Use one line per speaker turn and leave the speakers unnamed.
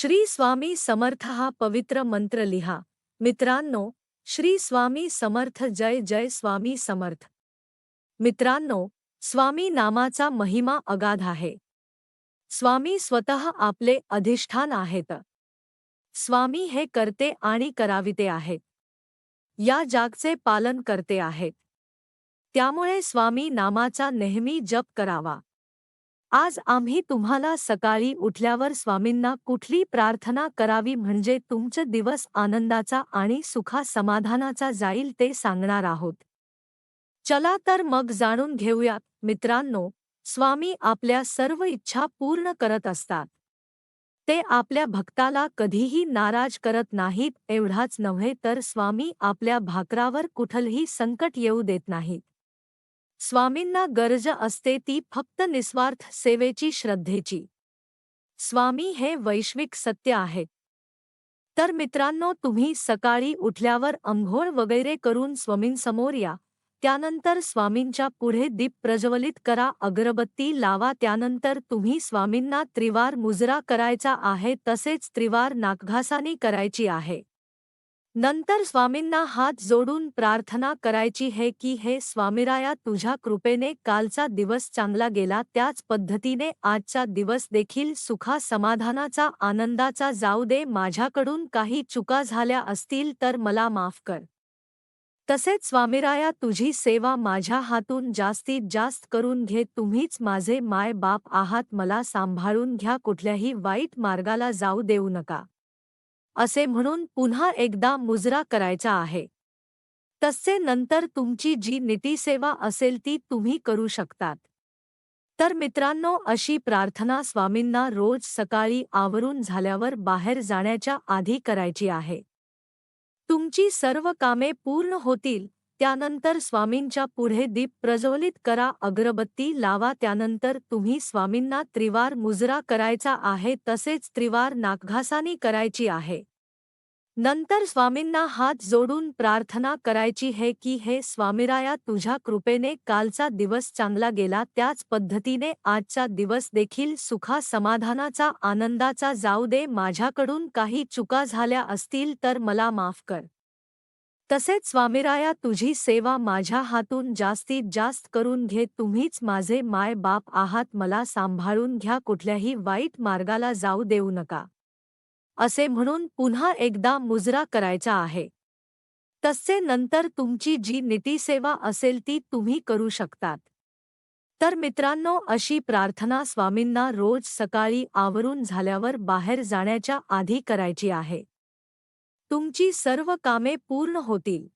श्री स्वामी समर्थ हा पवित्र मंत्र लिहा. मित्रांनो, श्री स्वामी समर्थ, जय जय स्वामी समर्थ. मित्रांनो, स्वामी नामाचा महिमा अगाध आहे. स्वामी स्वतः आपले अधिष्ठान आहेत. स्वामी हे करते आणि कराविते आहेत. या जागचे पालन करते आहेत. त्यामुळे स्वामी नामाचा नेहमी जप करावा. आज आम्ही तुम्हाला सकाळी उठल्यावर स्वामींना कुठली प्रार्थना करावी म्हणजे तुमचं दिवस आनंदाचा आणि सुखा समाधानाचा जाईल ते सांगणार आहोत. चला तर मग जाणून घेऊयात मित्रांनो स्वामी आपल्या सर्व इच्छा पूर्ण करत असतात. ते आपल्या भक्ताला कधीही नाराज करत नाहीत एवढाच नव्हे तर स्वामी आपल्या भाकरावर कुठलही संकट येऊ देत नाहीत. स्वामींना गरज असते ती फक्त निस्वार्थ सेवेची श्रद्धेची. स्वामी हे वैश्विक सत्य आहे. तर मित्रांनो तुम्ही सकाळी उठल्यावर अंघोळ वगैरे करून स्वामींसमोर या. त्यानंतर स्वामींच्या पुढे दीप प्रज्वलित करा अगरबत्ती लावा त्यानंतर तुम्ही स्वामींना त्रिवार मुजरा करायचा आहे तसेच त्रिवार नाकघासानी करायची आहे. नंतर स्वामींना हात जोडून प्रार्थना करायची हे की हे स्वामीराया तुझ्या कृपेने कालचा दिवस चांगला गेला त्याच पद्धतीने आजचा दिवस देखील सुखा समाधानाचा आनंदाचा जाऊ दे माझ्याकडून काही चुका झाल्या असतील तर मला माफ कर. तसेच स्वामीराया तुझी सेवा माझ्या हातून जास्तीत जास्त करून घे तुम्हीच माझे माय बाप आहात मला सांभाळून घ्या कुठल्याही वाईट मार्गाला जाऊ देऊ नका. असे म्हणून पुन्हा एकदा मुजरा करायचा आहे. तसे नंतर तुमची जी नीतीसेवा असेल ती तुम्ही करू शकतात. तर मित्रांनो अशी प्रार्थना स्वामींना रोज सकाळी आवरून झाल्यावर बाहेर जाण्याच्या आधी करायची आहे. तुमची सर्व कामे पूर्ण होतील त्यानंतर स्वामींच्या पुढे दीप प्रज्वलित करा अगरबत्ती लावा त्यानंतर तुम्ही स्वामींना त्रिवार मुजरा करायचा आहे तसेच त्रिवार नाकघासानी करायची आहे. नंतर स्वामींना हात जोडून प्रार्थना करायची हे की हे स्वामीराया तुझ्या कृपेने कालचा दिवस चांगला गेला त्याच पद्धतीने आजचा दिवस देखील सुखा समाधानाचा आनंदाचा जाऊ दे माझ्याकडून काही चुका झाल्या असतील तर मला माफ कर. तसेच स्वामीराया तुझी सेवा माझ्या हातून जास्तीत जास्त करून घे तुम्हीच माझे माय बाप आहात मला सांभाळून घ्या कुठल्याही वाईट मार्गाला जाऊ देऊ नका. असे म्हणून पुन्हा एकदा मुजरा करायचा आहे. तसे नंतर तुमची जी नीतीसेवा असेल ती तुम्ही करू शकतात. तर मित्रांनो अशी प्रार्थना स्वामींना रोज सकाळी आवरून झाल्यावर बाहेर जाण्याच्या आधी करायची आहे. तुमची सर्व कामे पूर्ण होतील.